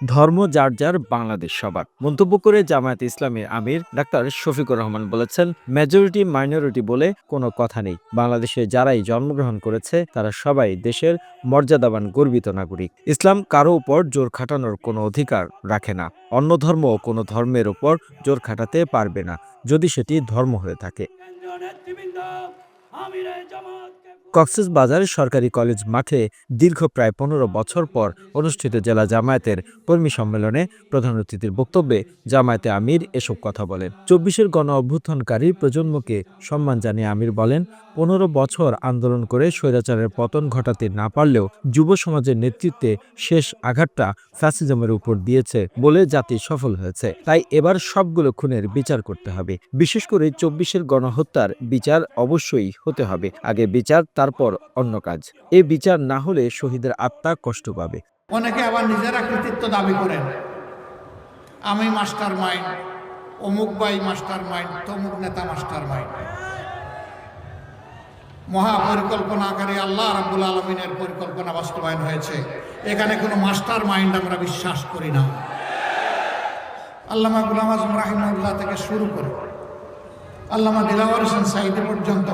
ধর্ম যার যার বাংলাদেশ সবার। মন্তব্য করে জামায়াত ইসলামী আমির ডাক্তার শফিকুর রহমান বলেছেন, মেজরিটি, মাইনরিটি বলে কোনো কথা নেই। বাংলাদেশে যারাই জন্মগ্রহণ করেছে, তারা সবাই দেশের মর্যাদাবান, গর্বিত নাগরিক। ইসলাম কারও উপর জোর খাটানোর কোনো অধিকার রাখে না। অন্য ধর্ম ও কোনো ধর্মের উপর জোর খাটাতে পারবে না, যদি সেটি ধর্ম হয়ে থাকে। কক্সেস বাজার সরকারি কলেজ মাঠে দীর্ঘ প্রায় পনেরো বছর পর অনুষ্ঠিত জেলা জামায়াতের কর্মী সম্মেলনে প্রধান অতিথির বক্তব্যে জামায়াতে আমির এসব কথা বলেন। চব্বিশের গণ অভ্যুত্থানকারী প্রজন্মকে সম্মান জানিয়ে আমির বলেন, পনেরো বছর আন্দোলন করে স্বৈরাচারের পতন ঘটাতে না পারলেও যুব সমাজের নেতৃত্বে শেষ আঘাতটা ফ্যাসিজমের উপর দিয়েছে বলে জাতি সফল হয়েছে। তাই এবার সবগুলো খুনের বিচার করতে হবে। বিশেষ করে চব্বিশের গণহত্যার বিচার অবশ্যই হতে হবে, আগে বিচার, তারপর অন্য কাজ। এ বিচার না হলে শহীদের আত্মা কষ্ট পাবে। অনেকে আবার নিজেরা কৃতিত্ব দাবি করেন। আমি মাস্টার মাইন্ড অমুক বাই মাস্টার মাইন্ড তমুক নেতা মাস্টার মাইন্ড মহাপরিকল্পনাকারী আল্লাহ রাব্বুল আলমিনের পরিকল্পনা বাস্তবায়ন হয়েছে। এখানে কোনো মাস্টার মাইন্ড আমরা বিশ্বাস করি না। আল্লামা গুলাম আজম রাহিমুল্লাহ থেকে শুরু করে আল্লামা দিলাওয়ার হোসেন সাইদি পর্যন্ত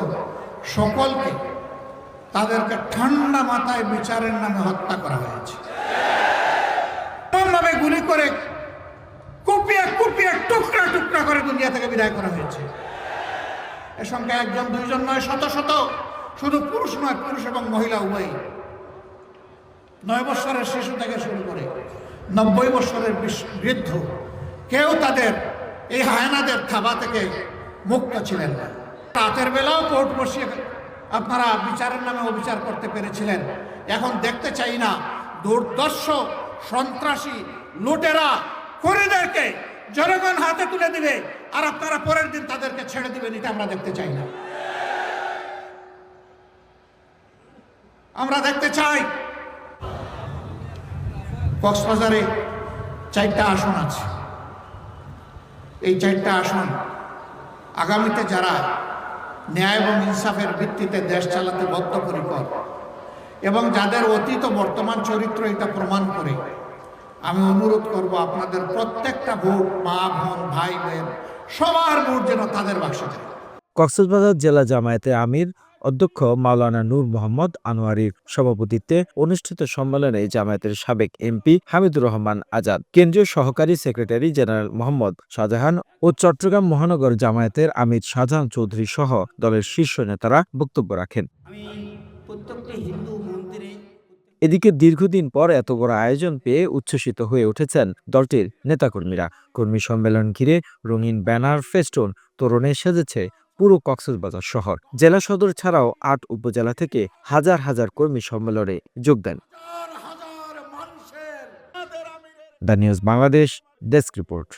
সকলকে তাদেরকে ঠান্ডা মাথায় বিচারের নামে হত্যা করা হয়েছে। এমনভাবে গুলি করে কুপিয়ে কুপিয়ে টুকরা টুকরা করে দুনিয়া থেকে বিদায় করা হয়েছে। এর সঙ্গে একজন, দুইজন নয়, শত শত। শুধু পুরুষ নয়, পুরুষ এবং মহিলা উভয়ই। নয় বৎসরের শিশু থেকে শুরু করে নব্বই বৎসরের বৃদ্ধ কেউ তাদের এই হায়নাদের থাবা থেকে মুক্ত ছিলেন না। রাতের বেলাও কোর্ট বসিয়ে আপনারা বিচারের নামে অবিচার করতে পেরেছিলেন। এখন দেখতে চাই না, দুর্দর্শ সন্ত্রাসী লুটেরা খুনিদেরকে জনগণ হাতে তুলে দিবে আর আপনারা পরের দিন তাদেরকে ছেড়ে দিবেন, এটা আমরা দেখতে চাই না। আমরা দেখতে চাই, কক্সবাজারে চারটা আসন আছে। এই চারটা আসন আগামীতে যারা ন্যায় এবং ইনসাফের ভিত্তিতে দেশ চালাতে বদ্ধপরিকর। এবং যাদের অতীত বর্তমান চরিত্র এটা প্রমাণ করে, আমি অনুরোধ করব আপনাদের প্রত্যেকটা ভোট, মা, বোন, ভাই, বোন, সবার ভোট যেন তাদের বাক্স যায়। কক্সবাজার জেলা জামায়াতে আমির অধ্যক্ষ মাওলানা নূর মোহাম্মদ আনোয়ারির সভাপতিত্বে অনুষ্ঠিত সম্মেলনে জামায়াতের সাবেক এমপি হামিদুর রহমান আজাদ, কেন্দ্রীয় সহকারী সেক্রেটারি জেনারেল মোহাম্মদ শাহজাহান ও চট্টগ্রাম মহানগর জামায়াতের আমির শাহজাহান চৌধুরী সহ দলের শীর্ষ নেতারা বক্তব্য রাখেন। এদিকে দীর্ঘদিন পর এত বড় আয়োজন পেয়ে উচ্ছ্বসিত হয়ে উঠেছেন দলটির নেতাকর্মীরা। কর্মী সম্মেলন ঘিরে রঙিন ব্যানার, ফেস্টুন, তোরণে সেজেছে পুরো কক্সবাজার শহর। জেলা সদর ছাড়াও আট উপজেলা থেকে হাজার হাজার কর্মী সম্মেলনে যোগ দেন। The news Bangladesh, desk report.